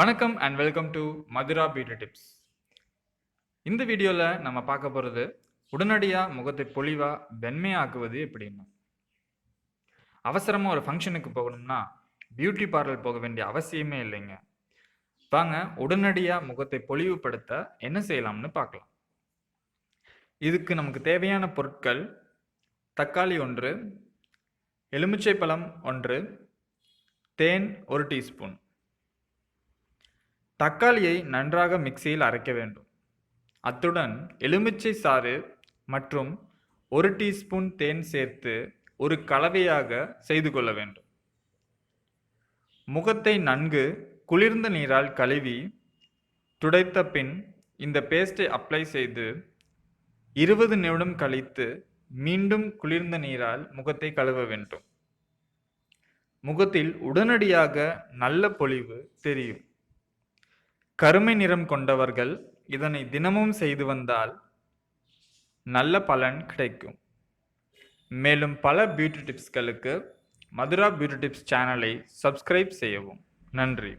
வணக்கம் and welcome to Madhura beauty tips இந்த வீடியோவில் நம்ம பார்க்க போகிறது உடனடியாக முகத்தை பொலிவாக வெண்மையாக்குவது எப்படின்னா. அவசரமாக ஒரு ஃபங்க்ஷனுக்கு போகணும்னா பியூட்டி பார்லர் போக வேண்டிய அவசியமே இல்லைங்க. வாங்க உடனடியாக முகத்தை பொலிவுபடுத்த என்ன செய்யலாம்னு பார்க்கலாம். இதுக்கு நமக்கு தேவையான பொருட்கள் தக்காளி ஒன்று எலுமிச்சை பழம் ஒன்று தேன் ஒரு டீஸ்பூன். தக்காளியை நன்றாக மிக்சியில் அரைக்க வேண்டும். அத்துடன் எலுமிச்சை சாறு மற்றும் ஒரு டீஸ்பூன் தேன் சேர்த்து ஒரு கலவையாக செய்து கொள்ள வேண்டும். முகத்தை நன்கு குளிர்ந்த நீரால் கழுவி துடைத்த பின் இந்த பேஸ்டை அப்ளை செய்து இருபது நிமிடம் கழித்து மீண்டும் குளிர்ந்த நீரால் முகத்தை கழுவ வேண்டும். முகத்தில் உடனடியாக நல்ல பொலிவு தெரியும். கருமை நிறம் கொண்டவர்கள் இதனை தினமும் செய்து வந்தால் நல்ல பலன் கிடைக்கும். மேலும் பல பியூட்டி டிப்ஸ்களுக்கு மதுரா பியூட்டி டிப்ஸ் சேனலை சப்ஸ்கிரைப் செய்யவும். நன்றி.